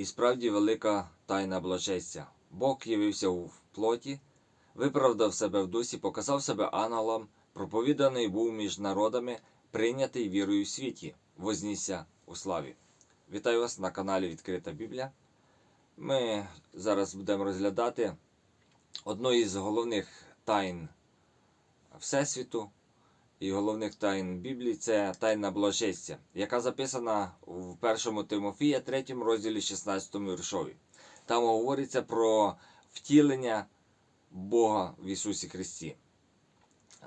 І справді велика тайна блажестя. Бог явився у плоті, виправдав себе в дусі, показав себе ангелом, проповіданий був між народами, прийнятий вірою в світі, вознісся у славі. Вітаю вас на каналі Відкрита Біблія. Ми зараз будемо розглядати одну із головних тайн Всесвіту і головних тайн Біблії це тайна блажестя, яка записана в першому Тимофія, 3 розділі 16 віршові. Там говориться про втілення Бога в Ісусі Христі.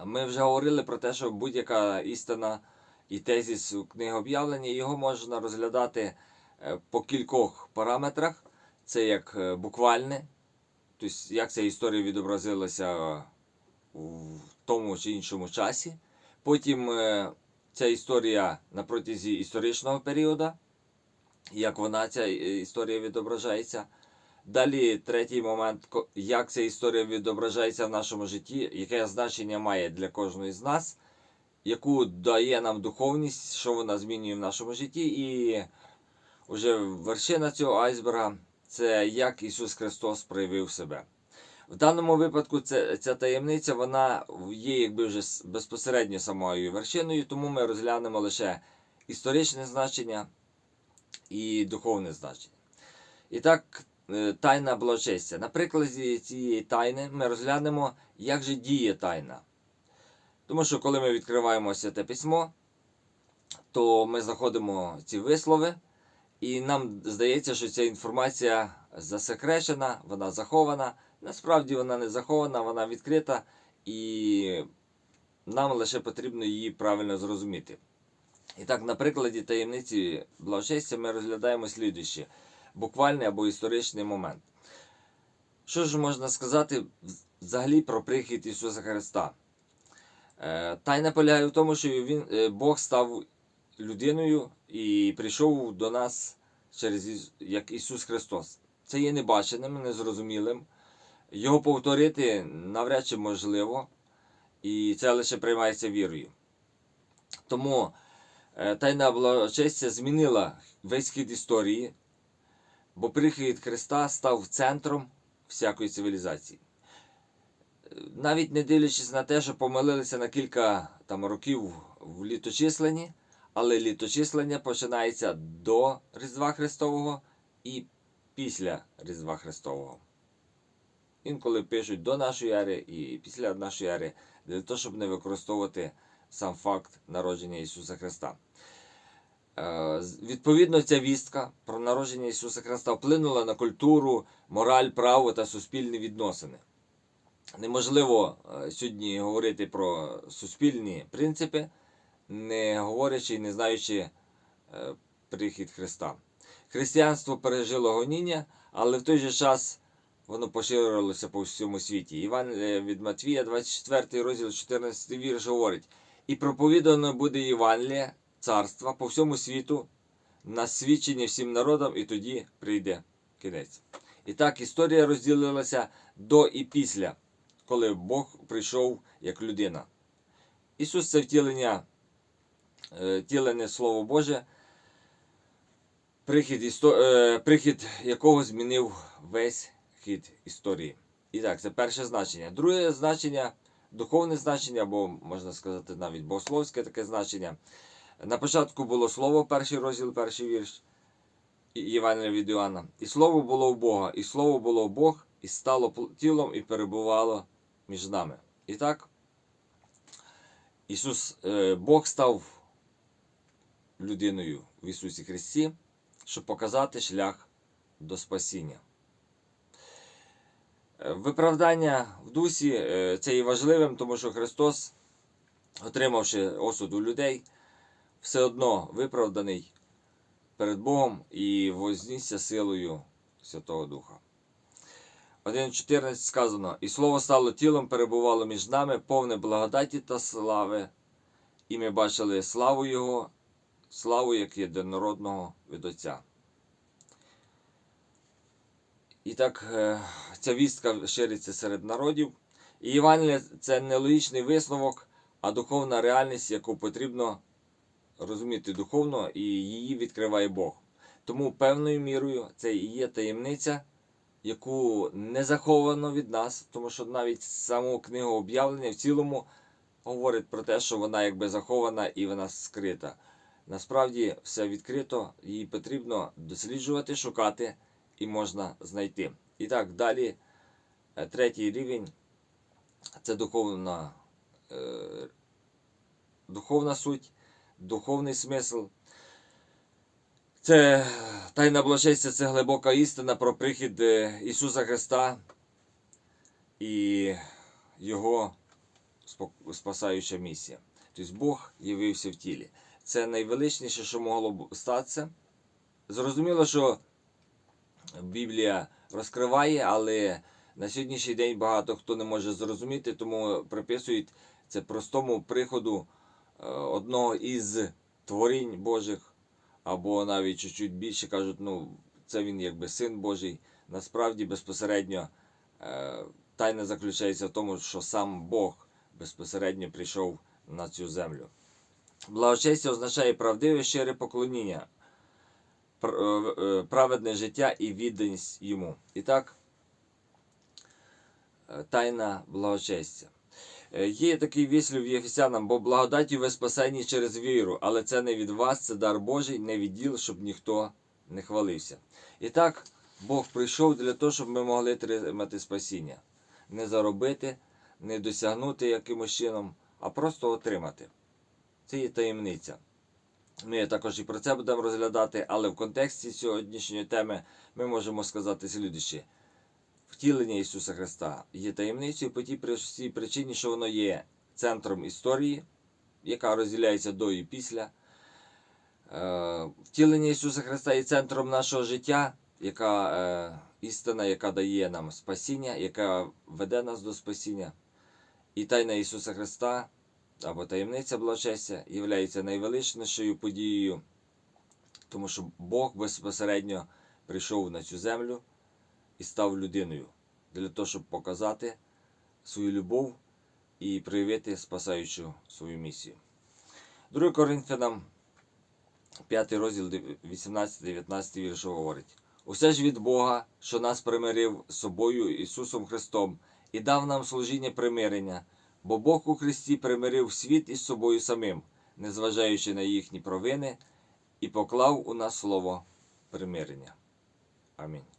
Ми вже говорили про те, що будь-яка істина і тезіс у книги об'явлення, його можна розглядати е, по кількох параметрах. Це як е, буквальне, тобто як ця історія відобразилася в тому чи іншому часі. Потім е, ця історія на протязі історичного періоду, як вона, ця е, історія відображається. Далі третій момент, як ця історія відображається в нашому житті, яке значення має для кожної з нас, яку дає нам духовність, що вона змінює в нашому житті. І вже вершина цього айсберга це як Ісус Христос проявив себе. В даному випадку це, ця таємниця вона є якби вже безпосередньо самою вершиною, тому ми розглянемо лише історичне значення і духовне значення. І так, е, тайна благочестя. На прикладі цієї тайни ми розглянемо, як же діє тайна. Тому що коли ми відкриваємо святе письмо, то ми знаходимо ці вислови, і нам здається, що ця інформація засекречена, вона захована. Насправді вона не захована, вона відкрита, і нам лише потрібно її правильно зрозуміти. І так, на прикладі таємниці благочестя ми розглядаємо слідуюче буквальний або історичний момент. Що ж можна сказати взагалі про прихід Ісуса Христа? Е, Тайна полягає в тому, що він, е, Бог став людиною і прийшов до нас через як Ісус Христос. Це є небаченим, незрозумілим. Його повторити навряд чи можливо, і це лише приймається вірою. Тому е, тайна благочестя змінила весь хід історії, бо прихід Христа став центром всякої цивілізації. Навіть не дивлячись на те, що помилилися на кілька там, років в літочисленні, але літочислення починається до Різдва Христового і після Різдва Христового. Інколи пишуть до нашої ери і після нашої ери, для того, щоб не використовувати сам факт народження Ісуса Христа. Е, Відповідно, ця вістка про народження Ісуса Христа вплинула на культуру, мораль, право та суспільні відносини. Неможливо е, сьогодні говорити про суспільні принципи, не говорячи і не знаючи е, прихід Христа. Християнство пережило гоніння, але в той же час воно поширилося по всьому світі. Іван е, від Матвія, 24 розділ, 14 вірш говорить: І проповідано буде Євангеліє царства по всьому світу на свідчення всім народам, і тоді прийде кінець. І так історія розділилася до і після, коли Бог прийшов як людина. Ісус це втілення, е, втілене Слово Боже, прихід, е, прихід якого змінив весь хід історії. І так, це перше значення. Друге значення, духовне значення, або можна сказати навіть богословське таке значення. На початку було слово, перший розділ, перший вірш Євангелія від Іоанна. І слово було в Бога, і слово було в Бог, і стало тілом і перебувало між нами. І так, Ісус, е, Бог став людиною в Ісусі Христі, щоб показати шлях до спасіння. Виправдання в дусі е, це є важливим, тому що Христос, отримавши осуд у людей, все одно виправданий перед Богом і вознісся силою Святого Духа. 1.14 сказано: І слово стало тілом, перебувало між нами, повне благодаті та слави, і ми бачили славу Його, славу як єдинородного від Отця. І так е, ця вістка шириться серед народів. І Євангелія це не логічний висновок, а духовна реальність, яку потрібно розуміти духовно, і її відкриває Бог. Тому певною мірою це і є таємниця, яку не заховано від нас, тому що навіть саму книгу об'явлення в цілому говорить про те, що вона якби захована і вона скрита. Насправді все відкрито, її потрібно досліджувати, шукати і можна знайти. І так, далі, е, третій рівень це духовна, е, духовна суть, духовний смисл. Це тайна блажестя, це глибока істина про прихід е, Ісуса Христа і Його спасаюча місія. Тобто Бог явився в тілі. Це найвеличніше, що могло б статися. Зрозуміло, що Біблія розкриває, але на сьогоднішній день багато хто не може зрозуміти, тому приписують це простому приходу е, одного із творінь Божих, або навіть чуть-чуть більше кажуть, ну, це він якби син Божий. Насправді безпосередньо е, тайна заключається в тому, що сам Бог безпосередньо прийшов на цю землю. Благочестя означає правдиве щире поклоніння, праведне життя і відданість йому. І так, е, тайна благочестя. Е, Є такий вислів Єфесянам, бо благодаттю ви спасені через віру, але це не від вас, це дар Божий, не від діл, щоб ніхто не хвалився. І так, Бог прийшов для того, щоб ми могли отримати спасіння. Не заробити, не досягнути якимось чином, а просто отримати. Це є таємниця. Ми також і про це будемо розглядати, але в контексті сьогоднішньої теми ми можемо сказати слідуюче. Втілення Ісуса Христа є таємницею по тій причині, що воно є центром історії, яка розділяється до і після. Е, Втілення Ісуса Христа є центром нашого життя, яка е, істина, яка дає нам спасіння, яка веде нас до спасіння. І тайна Ісуса Христа або таємниця благочестя є найвеличнішою подією, тому що Бог безпосередньо прийшов на цю землю і став людиною для того, щоб показати свою любов і проявити спасаючу свою місію. 2 Коринфянам, 5 розділ 18-19 вірш говорить: Усе ж від Бога, що нас примирив з собою Ісусом Христом, і дав нам служіння примирення, бо Бог у Христі примирив світ із собою самим, незважаючи на їхні провини, і поклав у нас слово примирення. Амінь.